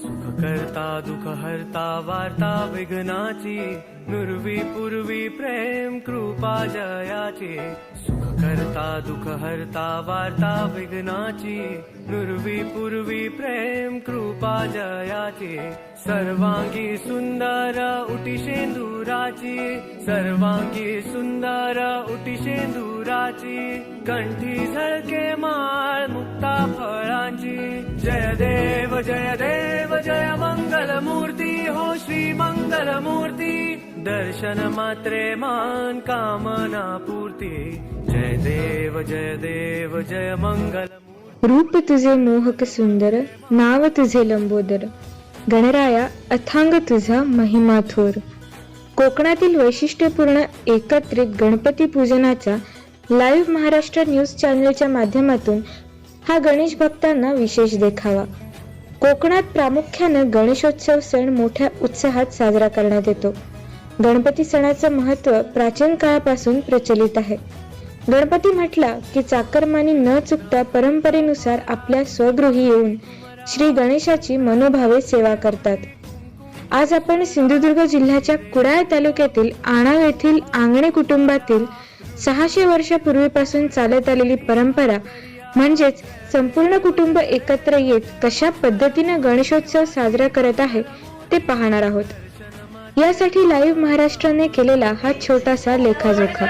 सुख दुःख हरता वार्ता विघ्नाची नुरवी पूर्वी प्रेम कृपा जयाची. सुख करता दुख हरता वार्ता विघ्नाची. नुरवी पूर्वी प्रेम कृपा जयाची. सर्वांगी सुंदर उटी शेंदुराची. सर्वांगी सुंदर उटी शेंदुराची. कंठी झळके माळ मुक्ता फळांची. जय देव जय देव जय मंगल मूर्ती हो श्री मंगल मूर्ती दर्शन मात्रे मान कामना पूर्ती। जय देव जय देव जय मंगल। रूप तुझे मोहक सुंदर नाव तुझे लंबोदर। गणराया अथांग तुझा महिमा थोर। कोकणातील वैशिष्ट्यपूर्ण एकत्रित गणपती पूजनाचा लाईव्ह महाराष्ट्र न्यूज चॅनलच्या माध्यमातून हा गणेश भक्तांना विशेष देखावा. कोकणात प्रामुख्याने गणेशोत्सव सण मोठ्या उत्साहात साजरा करण्यात येतो. गणपती सणाचं महत्त्व प्राचीन काळापासून प्रचलित आहे. गणपती म्हटला की चाकरमानी न चुकता परंपरेनुसार आपल्या स्वगृही येऊन श्री गणेशाची मनोभावे सेवा करतात. आज आपण सिंधुदुर्ग जिल्ह्याच्या कुडाळ तालुक्यातील आणाव येथील आंगणे कुटुंबातील सहाशे वर्षापूर्वीपासून चालत आलेली परंपरा म्हणजेच संपूर्ण कुटुंब एकत्र येत कशा पद्धतीने गणेशोत्सव साजरा करत आहे ते पाहणार आहोत. यासाठी लाईव्ह महाराष्ट्राने केलेला हा छोटासा लेखाजोखा.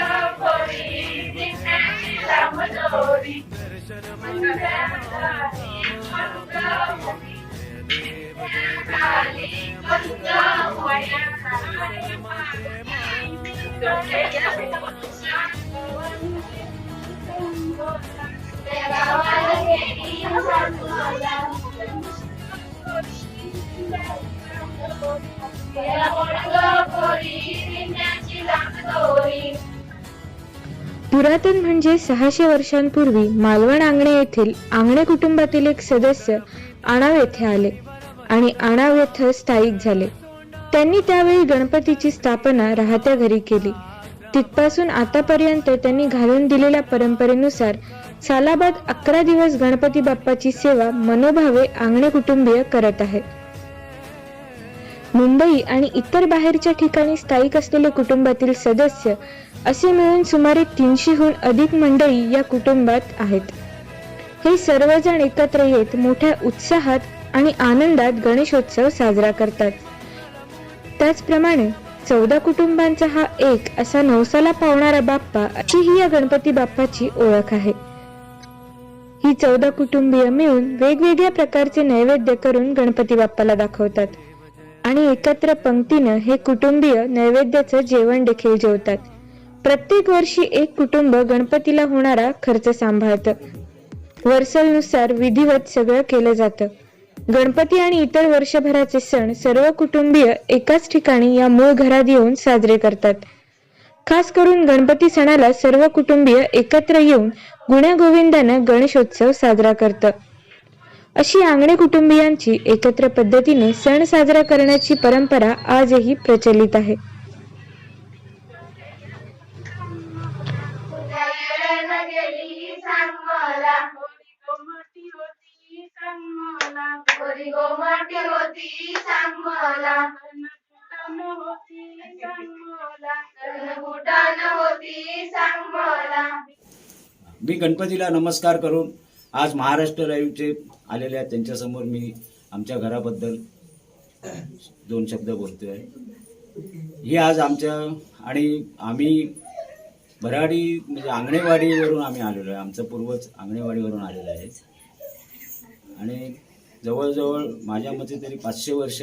पुरातन म्हणजे सहाशे वर्षांपूर्वी मालवण आंगणे येथील आंगणे कुटुंबातील एक सदस्य आणाव येथे आले आणि आणाव येथे स्थायिक झाले. त्यांनी त्यावेळी गणपतीची स्थापना राहत्या घरी केली. तिथपासून आतापर्यंत त्यांनी घालून दिलेल्या परंपरेनुसार सालाबाद अकरा दिवस गणपती बाप्पाची सेवा मनोभावे आंगणे कुटुंबीय करत आहे. मुंबई आणि इतर बाहेरच्या ठिकाणी स्थायिक असलेले कुटुंबातील सदस्य असे मिळून सुमारे तीनशेहून अधिक मंडळी या कुटुंबात आहेत. हे सर्वजण एकत्र येत मोठ्या उत्साहात आणि आनंदात गणेशोत्सव साजरा करतात. त्याचप्रमाणे चौदा कुटुंबांचा हा एक असा नवसाला पावणारा बाप्पा अशी ही या गणपती बाप्पाची ओळख आहे. ही चौदा कुटुंबीय मिळून वेगवेगळ्या प्रकारचे नैवेद्य करून गणपती बाप्पाला दाखवतात. आणि एकत्र पंक्तीनं हे कुटुंबीय नैवेद्याचं जेवण देखील जेवतात. प्रत्येक वर्षी एक कुटुंब गणपतीला होणारा खर्च सांभाळतं. वर्सलनुसार विधिवत सगळं केलं जातं. गणपती आणि इतर वर्षभराचे सण सर्व कुटुंबीय एकाच ठिकाणी या मूळ घरात येऊन साजरे करतात. खास करून गणपती सणाला सर्व कुटुंबीय एकत्र येऊन गुण्यागोविंदानं गणेशोत्सव साजरा करतं. अशी आंगणे कुटुंबियांची एकत्र पद्धतीने सण साजरा करण्याची परंपरा आजही प्रचलित आहे. सांग मला होती सांग मला मी गणपतीला नमस्कार करून आज महाराष्ट्र लाईव्हचे आलेल्या त्यांच्यासमोर मी आमच्या घराबद्दल दोन शब्द बोलतोय. ही आज आमच्या आणि आम्ही भराडी म्हणजे आंगणेवाडीवरून आम्ही आलेलो आहे. आमचं पूर्वज आंगणेवाडीवरून आलेलं आहे. आणि जवळजवळ माझ्या मते तरी पाचशे वर्ष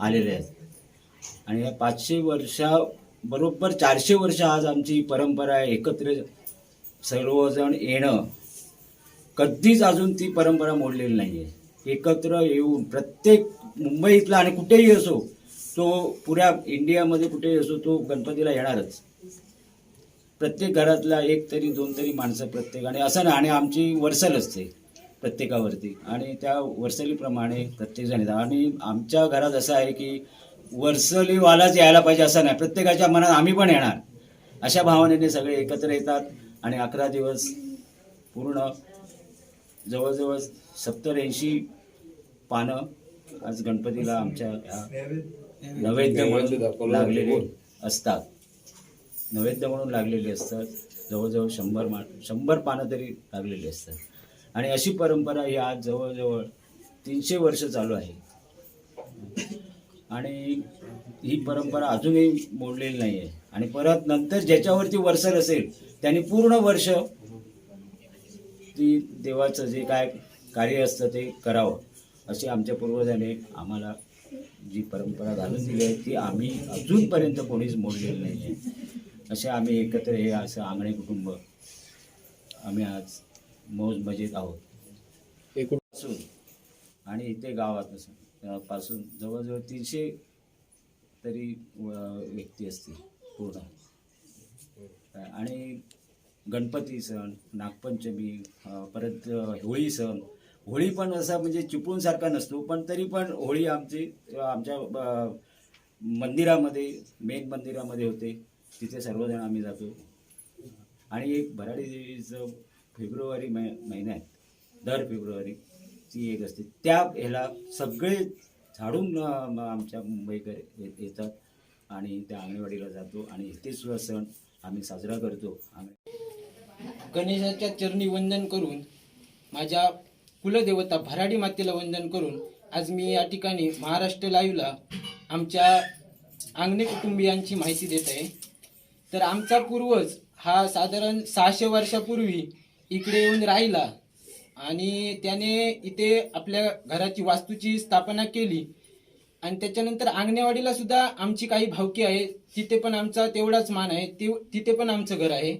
आलेले आहेत. आणि या पाचशे वर्षा बरोबर चारशे वर्ष आज आमची परंपरा आहे एकत्र सर्वजण येणं. कधीच अजून ती परंपरा मोडलेली नाही आहे एकत्र येऊन प्रत्येक मुंबईतला आणि कुठेही असो तो पुऱ्या इंडियामध्ये कुठेही असो तो गणपतीला येणारच. प्रत्येक घरातला एक तरी दोन तरी माणसं प्रत्येक आणि असं ना आणि आमची वर्सल असते प्रत्येकावरती. आणि त्या वर्सलीप्रमाणे प्रत्येकजण येतात. आणि आमच्या घरात असं आहे की वर्सलीवालाच यायला पाहिजे असं नाही. प्रत्येकाच्या मनात आम्ही पण येणार. अशा भावनेने सगळे एकत्र येतात आणि अकरा दिवस पूर्ण जवळजवळ सत्तर ऐंशी पानं आज गणपतीला आमच्या नैवेद्य म्हणून लागलेले असतात. नैवेद्य म्हणून लागलेले असतात. जवळजवळ शंभर मा शंभर पानं तरी लागलेली असतात. आणि अशी परंपरा ही आज जवळजवळ तीनशे वर्ष चालू आहे. आणि ही परंपरा अजूनही मोडलेली नाही आहे आणि परत नंतर ज्याच्यावरती वर्षर असेल त्यांनी पूर्ण वर्ष ती देवाचं जे काय कार्य असतं ते करावं अशी आमच्या पूर्वजांनी आम्हाला जी परंपरा घालून दिली आहे ती आम्ही अजूनपर्यंत कोणीच मोडलेली नाही आहे असे आम्ही एकत्र हे असं आंगणे कुटुंब आम्ही आज मौज मजेत आहोत. पासून आणि इथे गावात असं पासून जवळजवळ तीनशे तरी व्यक्ती असतील पूर्ण. आणि गणपती सण नागपंचमी परत होळी सण. होळी पण असा म्हणजे चिपळूणसारखा नसतो पण तरी पण होळी आमची आमच्या मंदिरामध्ये मेन मंदिरामध्ये होते. तिथे सर्वजण आम्ही जातो. आणि एक भराडी देवीचं फेब्रुवारी मै महिन्यात दर फेब्रुवारी ती एक असते. त्या ह्याला सगळे झाडून आमच्या मुंबईकर येतात आणि त्या अंगणवाडीला जातो आणि ते सुद्धा सण आम्ही साजरा करतो. आम्ही गणेशाच्या चरणी वंदन करून माझ्या कुलदेवता भराडी मातेला वंदन करून आज मी या ठिकाणी महाराष्ट्र लाईव्हला आमच्या अंगणे कुटुंबियांची माहिती देत आहे. तर आमचा पूर्वज हा साधारण सहाशे वर्षापूर्वी इकडे येऊन राहिला. आणि त्याने इथे आपल्या घराची वास्तूची स्थापना केली. आणि त्याच्यानंतर आंगणेवाडीला सुद्धा आमची काही भावकी आहे. तिथे पण आमचा तेवढाच मान आहे. ते तिथे पण आमचं घर आहे.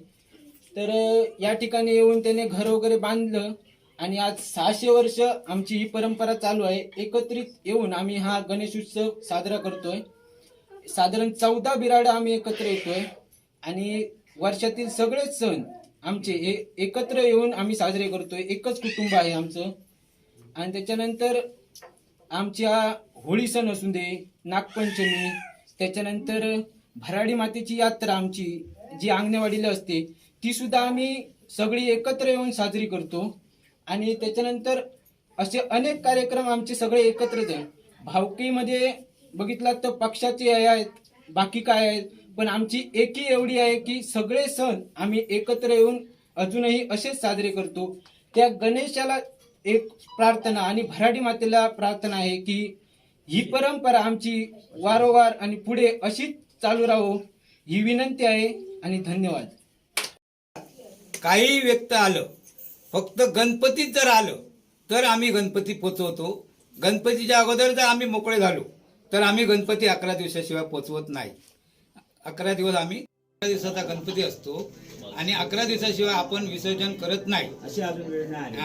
तर या ठिकाणी येऊन त्याने घर वगैरे बांधलं. आणि आज सहाशे वर्ष आमची ही परंपरा चालू आहे. एकत्रित येऊन आम्ही हा गणेश उत्सव साजरा करतोय. साधारण चौदा बिराड आम्ही एकत्र येतोय. आणि वर्षातील सगळेच सण आमचे हे एकत्र येऊन आम्ही साजरे करतोय. एकच कुटुंब आहे आमचं. आणि त्याच्यानंतर आमच्या होळी सण असू दे नागपंचमी त्याच्यानंतर भराडी मातेची यात्रा आमची जी अंगणवाडीला असते ती सुद्धा आम्ही सगळी एकत्र येऊन साजरी करतो. आणि त्याच्यानंतर असे अनेक कार्यक्रम आमचे सगळे एकत्रच आहे. भावकीमध्ये बघितलात तर पक्षाचे हे आहेत बाकी काय आहेत पण आमची एकी एवढी आहे की सगळे सण आम्ही एकत्र येऊन अजूनही असेच साजरे करतो. त्या गणेशाला एक प्रार्थना आणि भराडी मातेला प्रार्थना आहे की ही परंपरा आमची वारंवार आणि पुढे अशीच चालू राहो ही विनंती आहे आणि धन्यवाद. काही व्यक्त आलं फक्त गणपतीत जर आलं तर आम्ही गणपती पोचवतो. गणपतीच्या अगोदर जर आम्ही मोकळे झालो तर आम्ही गणपती अकरा दिवसाशिवाय पोचवत नाही. अकरा दिवस आम्ही अकरा दिवसाचा गणपती असतो. आणि अकरा दिवसाशिवाय आपण विसर्जन करत नाही. अशी अजून वेळ नाही. आली